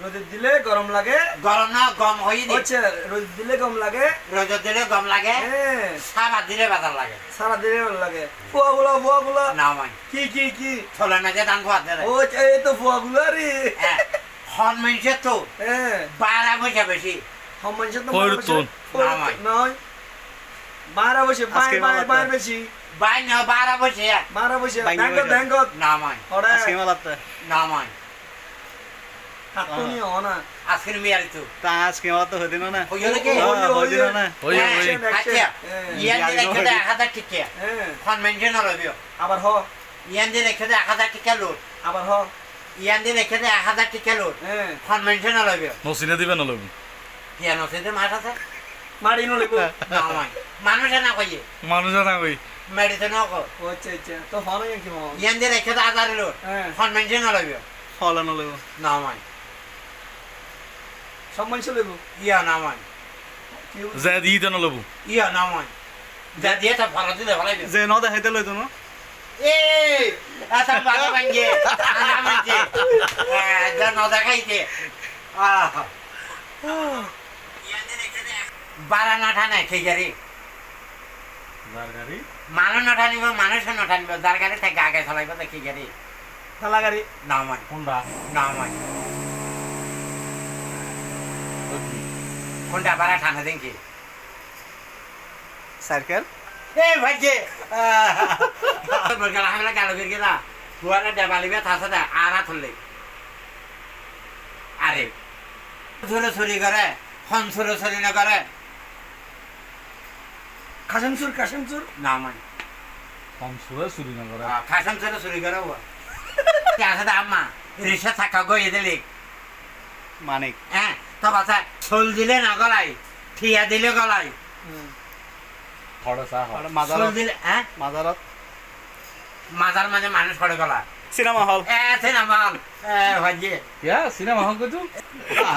রোদে দিলে গরম লাগে। গরম না গম হয়ে হচ্ছে রোদ দিলে গরম লাগে। রোদ দিলে গম লাগে। হ্যাঁ। সারা দিলে বাজার লাগে। সারা দিলে লাগে। ফুয়াগুলো ফুয়াগুলো। না মাই। কি কি কি? ছোলা মেজে দান ভাত দেয় ও এই তো ফুয়াগুলো রে হ্যাঁ। হন মানুষের তো। হ্যাঁ। বারা বসে বেশি। সম্মান সাথে পরিবর্তন। নামাই। নয়। বারা বসে বাই বাই বাই বেশি। বাই না বারা বসে। বারা বসে। ব্যাংকত। ব্যাংকত। না মাই। ওরে আজকে মালাতে না মাই। হাতনি মেয়ারি তো। তা আজকে মালাতে হইতে না না। হইল নাকি? হইল, হ্যাঁ। না হ্যাঁ, ওই আচ্ছা। হ্যাঁ। ইয়ান দিয়ে রেখে দেয় এক হাজার টিকে হ্যাঁ। হন মানুষের না রবিও আবার হ। ইয়ান দিয়ে রেখে দেয় এক হাজার টিকা লোড। আবার হ। ইয়ান দিয়ে রেখে দেয় এক হাজার টিকা লোড। হ্যাঁ। হন মানুষের না রবিও নসিনে দিবে না লবি কেন সেতে মাছ আছে? মারি নো লেবো না মাই। মানুষে না কইয়ে। মানুষ না কই। মেডিসিন হোক আচ্ছা আচ্ছা। তো হনা কি মো? ইয়ান দিয়ে রেখে দেয় হাজার লোড। হ্যাঁ। হন মানুষের না রবিও না মাই। সম্মান সে লেবো ইয়া না মাই। কি যে দি দেন লবু ইয়া না মাই। যা দিয়ে তো ভালো দিলে ভালো যে ন দেখাইতে লইতো না এই আচ্ছা ভালো ভাঙ্গে। মানছে যা ন দেখাইছে আহ বারা না ঠানে ঠিক আছে গাড়ি মানুষ নঠানিব মানুষ নঠানিব যার গাড়ি থেকে আগে চলাইব তো কি গাড়ি। থালা গাড়ি নামাই কোনটা নামাই কোনটা বারা ঠান্ডা দিন কি সার্কেল? এ ভাইকে গেলা হামলা গালো করে গেলা ফুয়ারা দেবালিবে থাসা দে আরা থলে আরে ধরে চুরি করে হন চুরি চুরি না করে। কাশম সুর কাশম সুর নামাই কমসুরে চুরি না করে। খাসাম চুরি চুরি করে ও। দে আম্মা? রিক্সা থাকা গই দিলি। মানিক। হ্যাঁ। তো বাচ্চা চুল দিলে না গলাই ঠিয়া দিলে খড়ে দিলে হ্যাঁ? মাজারত মাজার মাঝে মানুষ করে গলা সিনেমা হল। ভাজি ইয়া সিনেমা হল কইতো